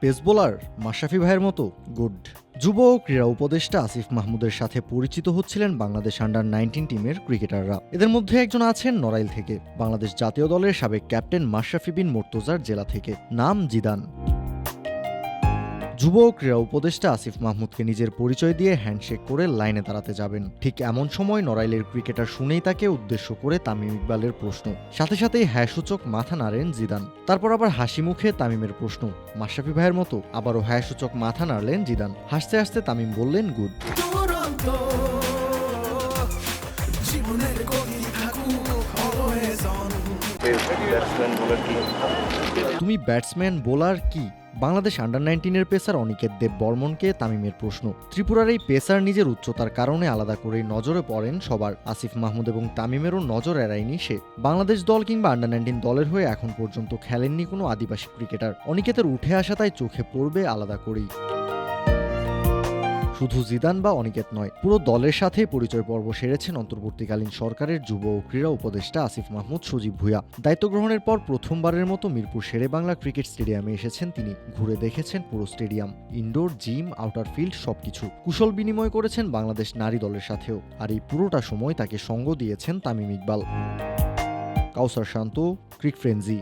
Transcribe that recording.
Pace bowler Mashrafe ভাইয়ের মতো good যুব ও ক্রীড়া উপদেষ্টা আসিফ মাহমুদের সাথে পরিচিত হচ্ছিলেন বাংলাদেশ আন্ডার নাইনটিন টিমের ক্রিকেটাররা এদের মধ্যে একজন আছেন নড়াইল থেকে, বাংলাদেশ জাতীয় দলের সাবেক ক্যাপ্টেন মাশরাফি বিন মোর্তজার জেলা থেকে, নাম জিদান। যুব ও ক্রীড়া উপদেষ্টা আসিফ মাহমুদকে নিজের পরিচয় দিয়ে হ্যান্ডশেক করে লাইনে দাঁড়াতে যাবেন। ঠিক এমন সময় নড়াইলের ক্রিকেটার শুনেই তাকে উদ্দেশ্য করে তামিম ইকবালের প্রশ্ন। সাথে সাথেই হ্যাসূচক মাথা নাড়েন জিদান। তারপর আবার হাসি মুখে তামিমের প্রশ্ন। মাশরাফি ভাইয়ের মতো আবারও হ্যাসূচক মাথা নাড়লেন জিদান। হাসতে হাসতে তামিম বললেন গুড। তুমি ব্যাটসম্যান বোলার কি? বাংলাদেশ আন্ডার নাইনটিনের পেসার অনিকেত দেব বর্মনকে তামিমের প্রশ্ন। ত্রিপুরার এই পেসার নিজের উচ্চতার কারণে আলাদা করেই নজরে পড়েন সবার, আসিফ মাহমুদ এবং তামিমেরও নজর এড়ায়নি সে। বাংলাদেশ দল কিংবা আন্ডার নাইনটিন দলের হয়ে এখন পর্যন্ত খেলেননি কোনো আদিবাসী ক্রিকেটার। অনিকেতের উঠে আসা তাই চোখে পড়বে আলাদা করেই। শুধু জিদান বা অনিকেত নয়, পুরো দলের সাথে পরিচয় পর্ব সেরেছেন অন্তর্বর্তীকালীন সরকারের যুব ও ক্রীড়া উপদেষ্টা আসিফ মাহমুদ সজীব ভুয়া দায়িত্ব গ্রহণের পর প্রথমবারের মতো মিরপুর শেরে বাংলা ক্রিকেট স্টেডিয়ামে এসেছেন তিনি। ঘুরে দেখেছেন পুরো stadium, indoor, gym, outer field, সবকিছু। কুশল বিনিময় করেছেন বাংলাদেশ নারী দলের সাথেও, আর এই পুরোটা সময় তাকে সঙ্গ দিয়েছেন Tamim Iqbal. Kawsar Shanto, Cric Frenzy